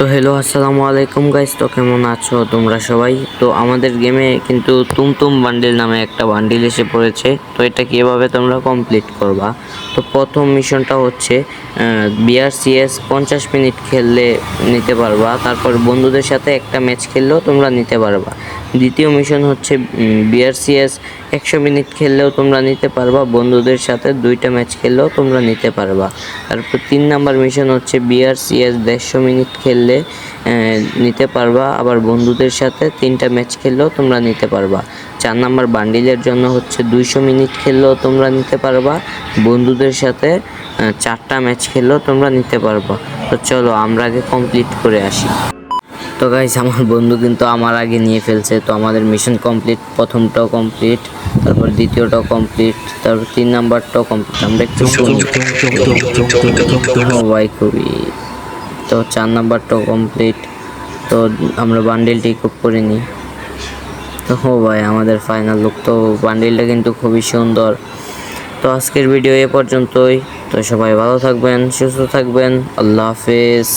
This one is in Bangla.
তো হ্যালো আসসালামু আলাইকুম গাইস তো কেমন আছো তোমরা সবাই? তো আমাদের গেমে কিন্তু তুমতুম বান্ডিল নামে একটা বান্ডিল এসে পড়েছে, তো এটা কীভাবে তোমরা কমপ্লিট করবা? তো প্রথম মিশনটা হচ্ছে বিআরসিএস পঞ্চাশ মিনিট খেললে নিতে পারবা, তারপর বন্ধুদের সাথে একটা ম্যাচ খেললেও তোমরা নিতে পারবা। দ্বিতীয় মিশন হচ্ছে বিআরসিএস একশো মিনিট খেললেও তোমরা নিতে পারবা, বন্ধুদের সাথে দুইটা ম্যাচ খেললেও তোমরা নিতে পারবা। তারপর তিন নাম্বার মিশন হচ্ছে বিআরসিএস, দেড়শো মিনিট খেললে নিতে পারবা। আবার বন্ধুদের সাথে তিনটা ম্যাচ খেললেও তোমরা নিতে পারবা। চার নাম্বার বান্ডিলের জন্য হচ্ছে দুইশো মিনিট খেললেও তোমরা নিতে পারবা। বন্ধুদের সাথে চারটা ম্যাচ খেললেও তোমরা নিতে পারবা। তো চলো আমরা আগে কমপ্লিট করে আসি। তো গাইস আমার বন্ধু কিন্তু আমার আগে নিয়ে ফেলছে তো আমাদের মিশন কমপ্লিট প্রথমটাও কমপ্লিট তারপর দ্বিতীয়টাও কমপ্লিট তারপর তিন নাম্বারটাও কমপ্লিট আমরা একটু ভাই খুবই তো চার নাম্বারটাও কমপ্লিট তো আমরা বান্ডেলটি খুব করে নিই তো হো ভাই আমাদের ফাইনাল লুক তো বান্ডেলটা কিন্তু খুবই সুন্দর তো আজকের ভিডিও এ পর্যন্তই তো সবাই ভালো থাকবেন সুস্থ থাকবেন আল্লাহ হাফেজ